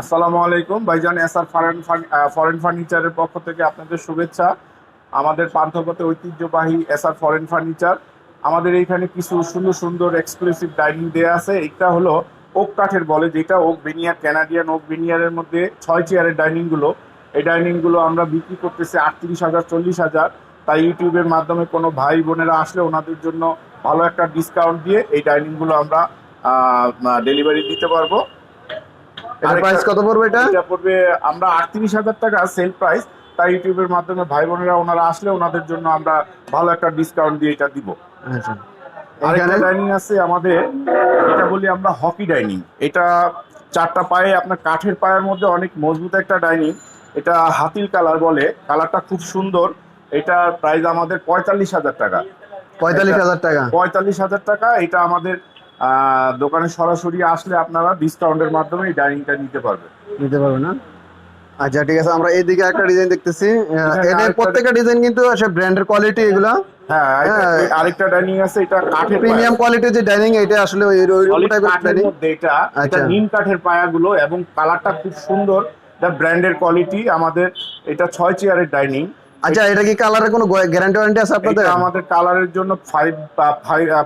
আসসালামু আলাইকুম। ভাইজান, এসআর ফরেন ফরেন ফার্নিচারের পক্ষ থেকে আপনাদের শুভেচ্ছা। আমাদের পান্থপথে ঐতিহ্যবাহী এসআর ফরেন ফার্নিচার আমাদের এইখানে কিছু সুন্দর সুন্দর এক্সক্লুসিভ ডাইনিং দেয়া আছে। এটা হলো ওক কাঠের বলে, যেটা ওক বেনিয়ার ক্যানাডিয়ান ওক বেনিয়ারের মধ্যে ছয় চেয়ারের ডাইনিংগুলো এই ডাইনিংগুলো আমরা বিক্রি করতেছি আটত্রিশ হাজার, চল্লিশ হাজার। তাই ইউটিউবের মাধ্যমে কোনো ভাই বোনেরা আসলে ওনাদের জন্য ভালো একটা ডিসকাউন্ট দিয়ে এই ডাইনিংগুলো আমরা ডেলিভারি দিতে পারব। আর প্রাইস কত পড়বে এটা? এটা পড়বে আমরা আটত্রিশ হাজার টাকা সেল প্রাইস তাই ইউটিউবের মাধ্যমে ভাই বোনেরা ওনারা আসলে ওনাদের জন্য আমরা ভালো একটা ডিসকাউন্ট দিয়ে এটা দিব। আচ্ছা। আরেকটা ডাইনিং আছে আমাদের এটা বলি আমরা হকি ডাইনিং এটা চারটা পায়ে আপনার কাঠের পায়ের মধ্যে অনেক মজবুত একটা ডাইনিং এটা হাতিল কালার বলে কালারটা খুব সুন্দর। এটার প্রাইস আমাদের পঁয়তাল্লিশ হাজার টাকা। পঁয়তাল্লিশ হাজার টাকা। পঁয়তাল্লিশ হাজার টাকা এটা আমাদের দোকানে সরাসরি আসলে আপনারা ডিসকাউন্টের মাধ্যমে এই ডাইনিংটা নিতে পারবেন। নিতে পারবে না? আচ্ছা ঠিক আছে আমরা এইদিকে একটা ডিজাইন দেখতেছি। আহ, এদের প্রত্যেকটা ডিজাইন কিন্তু সে ব্র্যান্ডের কোয়ালিটি এগুলা। হ্যাঁ আরেকটা- হ্যাঁ। আরেকটা ডাইনিং আছে এটা কাঠের প্রিমিয়াম কোয়ালিটির যে ডাইনিং এটা আসলে ওই ওই টাইপের ডাইনিং এটা। এটা আচ্ছা। নিম কাঠের পায়াগুলো এবং কালারটা খুব সুন্দর। এটা ব্র্যান্ডের কোয়ালিটি আমাদের এটা ছয় চেয়ারের ডাইনিং আচ্ছা এটা কি কালারের কোনো গ্যারান্টি ওয়ারেন্টি আছে আপনাদের? আমাদের কালারের জন্য ফাইভ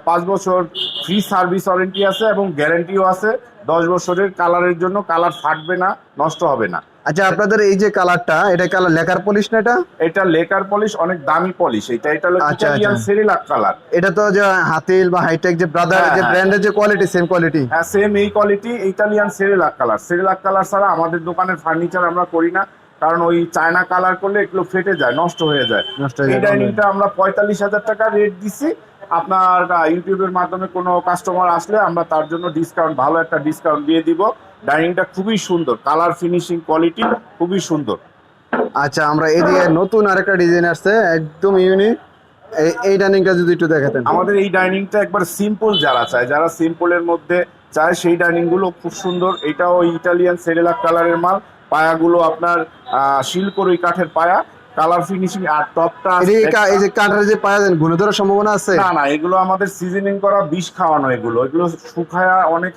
পাঁচ বছর ফ্রি সার্ভিস ওয়ারেন্টি আছে এবং গ্যারান্টিও আছে। দশ বছরের কালারের জন্য কালার ফাটবে না নষ্ট হবে না। আচ্ছা আপনাদের এই যে কালারটা এটা কালার লেকার পলিশ না এটা? এটা লেকার পলিশ অনেক দামি পলিশ। এটা এটা হলো আচ্ছা, ইটালিয়ান আচ্ছা। Cerelac colour. এটা তো যে হাতিল বা হাইটেক যে ব্রাদার হ্যাঁ, যে। ব্র্যান্ডের যে কোয়ালিটি সেম কোয়ালিটি হ্যাঁ সেম এই quality Italian Cerelac colour. Cerelac colour ছাড়া আমাদের দোকানের ফার্নিচার আমরা করি না কারণ ওই চায়না কালার করলে এগুলো ফেটে যায় নষ্ট হয়ে যায়। নষ্ট হয়ে এই যায়, ডাইনিংটা আমরা পঁয়তাল্লিশ হাজার টাকা রেট দিছি আপনার ইউটিউবের মাধ্যমে কোনো কাস্টমার আসলে আমরা তার জন্য ডিসকাউন্ট ভালো একটা ডিসকাউন্ট দিয়ে দিব। ডাইনিংটা খুবই সুন্দর কালার ফিনিশিং কোয়ালিটি খুবই সুন্দর। আচ্ছা আমরা এইদিকে নতুন আরেকটা ডিজাইন আসছে একদম ইউনিক এই ডাইনিংটা যদি একটু দেখাতেন। আমাদের এই ডাইনিংটা একবার সিম্পল যারা চায় যারা সিম্পলের মধ্যে চায় সেই ডাইনিংগুলো খুব সুন্দর। এটাও ইটালিয়ান সেরেলাক কালারের মাল। পায়াগুলো আপনার শিলকরই কাঠের পায়া। কালার ফিনিশিং আর টপটা এই যে কাঠের যে যায় গুনে ধরার সম্ভাবনা আছে? না না এগুলো আমাদের সিজনিং করা বিষ খাওয়ানো এগুলো। এগুলো শুকায়া অনেক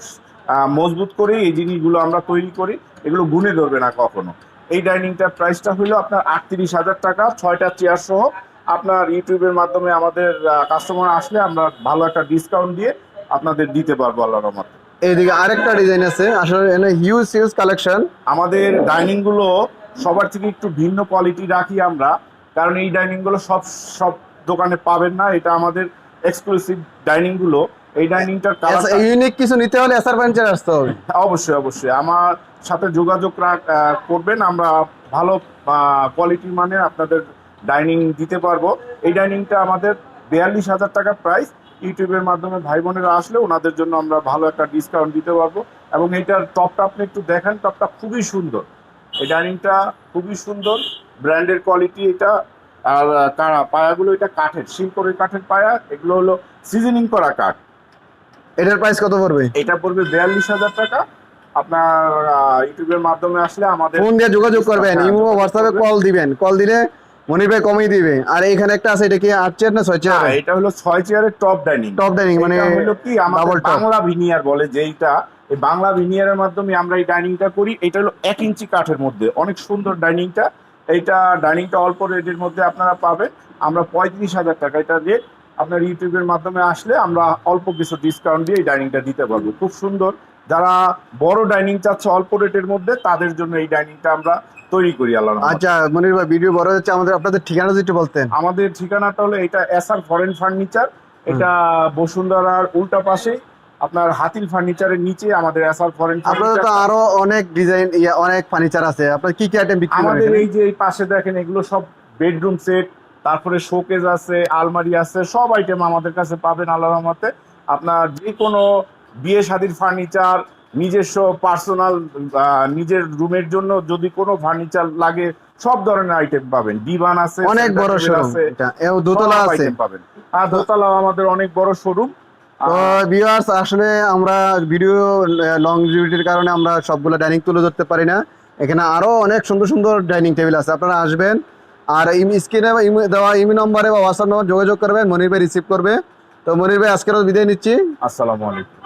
মজবুত করে এই জিনিসগুলো আমরা তৈরি করি। এগুলো গুনে ধরবে না কখনো। এই ডাইনিংটার প্রাইসটা হলো আপনার আটত্রিশ হাজার টাকা ছয়টা চেয়ার সহ। আপনার ইউটিউবের মাধ্যমে আমাদের কাস্টমার আসলে আমরা ভালো একটা ডিসকাউন্ট দিয়ে আপনাদের দিতে পারব আল্লাহর রহমতে। এইদিকে আরেকটা ডিজাইন আছে আসলে হিউজ হিউজ কালেকশন আমাদের ডাইনিংগুলো সবার থেকে একটু ভিন্ন কোয়ালিটি রাখি আমরা কারণ এই ডাইনিংগুলো সব সব দোকানে পাবেন না এটা আমাদের এক্সক্লুসিভ ডাইনিংগুলো। এই ডাইনিংটার কালার ইউনিক কিছু নিতে হলে এসআর ফার্নিচার আসতে হবে। অবশ্যই অবশ্যই। আমার সাথে যোগাযোগ করবেন আমরা ভালো কোয়ালিটির মানে আপনাদের ডাইনিং দিতে পারব। এই ডাইনিংটা আমাদের বিয়াল্লিশ হাজার টাকা প্রাইস ইউটিউবের মাধ্যমে ভাই বোনেরা আসলে ওনাদের জন্য আমরা ভালো একটা ডিসকাউন্ট দিতে পারব। এবং এইটার টপটা আপনি একটু দেখেন টপটা খুবই সুন্দর। এই ডাইনিংটা খুবই সুন্দর ব্র্যান্ডের কোয়ালিটি এটা আর কা- পায়াগুলো এটা কাঠের শিলকরের কাঠের পায়া এগুলো হলো সিজনিং করা কাঠ। এটার প্রাইস কত পড়বে? এটা পড়বে বিয়াল্লিশ হাজার টাকা। আপনার ইউটিউবের মাধ্যমে আসলে আমাদের ফোন দিয়ে যোগাযোগ করবেন হ্যাঁ, ইমো হোয়াটসঅ্যাপে কল দিবেন। কল দিলে মনির ভাই কমিয়ে দিবে। আর এখানে একটা আছে এটা কি আট চেয়ার না ছয় চেয়ার এটা হলো ছয় চেয়ারের টপ ডাইনিং টপ ডাইনিং মানে হলো কি আমাদের বাংলা ভিনিয়ার বলে যেইটা এই বাংলা ভিনিয়ারের মাধ্যমে আমরা এই ডাইনিংটা করি। এটা হলো এক ইঞ্চি কাঠের মধ্যে। অনেক সুন্দর ডাইনিংটা এইটা ডাইনিংটা অল্প রেটের মধ্যে আপনারা পাবেন। আমরা পঁয়ত্রিশ হাজার টাকা এটা রেট আপনার ইউটিউবের মাধ্যমে আসলে আমরা অল্প কিছু ডিসকাউন্ট দিয়ে এই ডাইনিংটা দিতে পারব। খুব সুন্দর। যারা বড় ডাইনিং চাচ্ছে অল্প রেটের মধ্যে তাদের জন্য এই ডাইনিংটা আমরা তৈরি করি আল্লাহ আচ্ছা মনির ভাই ভিডিও বড় হচ্ছে আমাদের আপনাদের ঠিকানা যদি বলতেন। আমাদের ঠিকানাটা হলো এটা এসআর ফরেন ফার্নিচার। এটা বসুন্ধরার উল্টা পাশে। আপনার হাতিল ফার্নিচারের নিচে আমাদের এসআর ফরেন আপনাদের তো আরও অনেক ডিজাইন অনেক ফার্নিচার আছে। আপনার কি কি আইটেম বিক্রি করেন আমাদের এই যে পাশে দেখেন এগুলো সব বেডরুম সেট তারপরে শোকেজ আছে আলমারি আছে সব আইটেম আমাদের কাছে পাবেন আল্লাহ রহমতে। আপনার যে কোনো বিয়ে শাদির ফার্নিচার নিজস্ব পার্সোনাল নিজের রুমের জন্য যদি কোনো ফার্নিচার লাগে সব ধরনের আইটেম পাবেন। ডিভান আছে অনেক বড় শোরুম আছে দোতলা আছে। পাবেন। আর দোতলাও আমাদের অনেক বড় শোরুম তো ভিউয়ার্স আসলে আমরা ভিডিও লং ডিউটির কারণে আমরা সবগুলো ডাইনিং তুলে ধরতে পারি না। এখানে আরও অনেক সুন্দর সুন্দর ডাইনিং টেবিল আছে আপনারা আসবেন। আর স্ক্রিনে দেওয়া ইমি নম্বরে বা হোয়াটসঅ্যাপ নম্বর যোগাযোগ করবেন মনির ভাই রিসিভ করবে। তো মনির ভাই আজকেরও বিদায় নিচ্ছি। আসসালামু আলাইকুম।